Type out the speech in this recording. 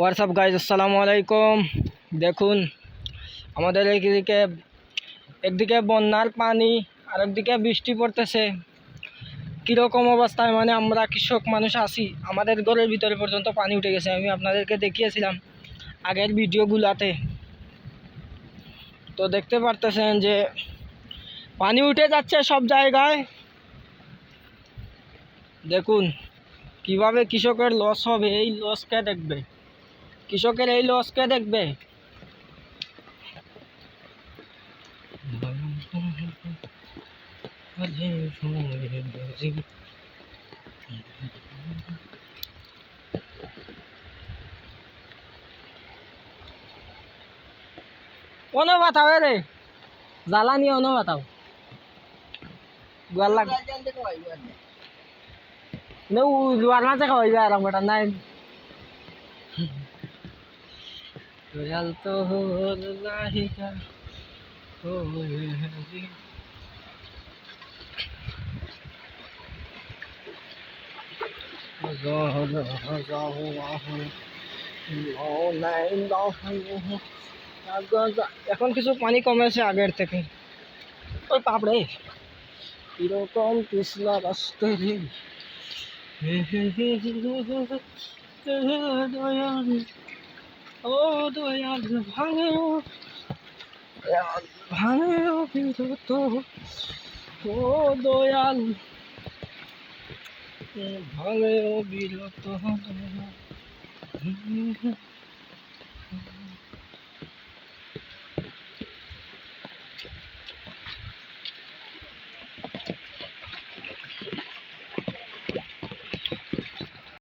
WhatsApp guys আসসালামু আলাইকুম দেখুন, আমাদের এইদিকে, একদিকে বন্যার পানি আর একদিকে বৃষ্টি পড়তেছে। কীরকম অবস্থায় মানে আমরা কৃষক মানুষ আছি, আমাদের ঘরের ভিতরে পর্যন্ত পানি উঠে গেছে। আমি আপনাদেরকে দেখিয়েছিলাম আগের ভিডিওগুলাতে। তো দেখতে পারতেছেন যে, পানি উঠে যাচ্ছে সব জায়গায়। দেখুন, কীভাবে কৃষকের লস হবে, এই লসকে দেখবে। কৃষকের এই লস কে দেখবে? ono বাতাও রে জ্বালানি ono বাতাও গুয়ার লাগ নে গুয়ার মাঝে খাওয়াইবে আর আমরা নাই। দয়াল তো লাহিকা এখন কিছু পানি কমেছে আগের থেকে। ওই পাপড়ে। কীরকম পিছলা রাস্তা দয়াল। ও দয়াল ভাঙে ভাঙে বিরত ও দয়াল ভাঙে ও বিরত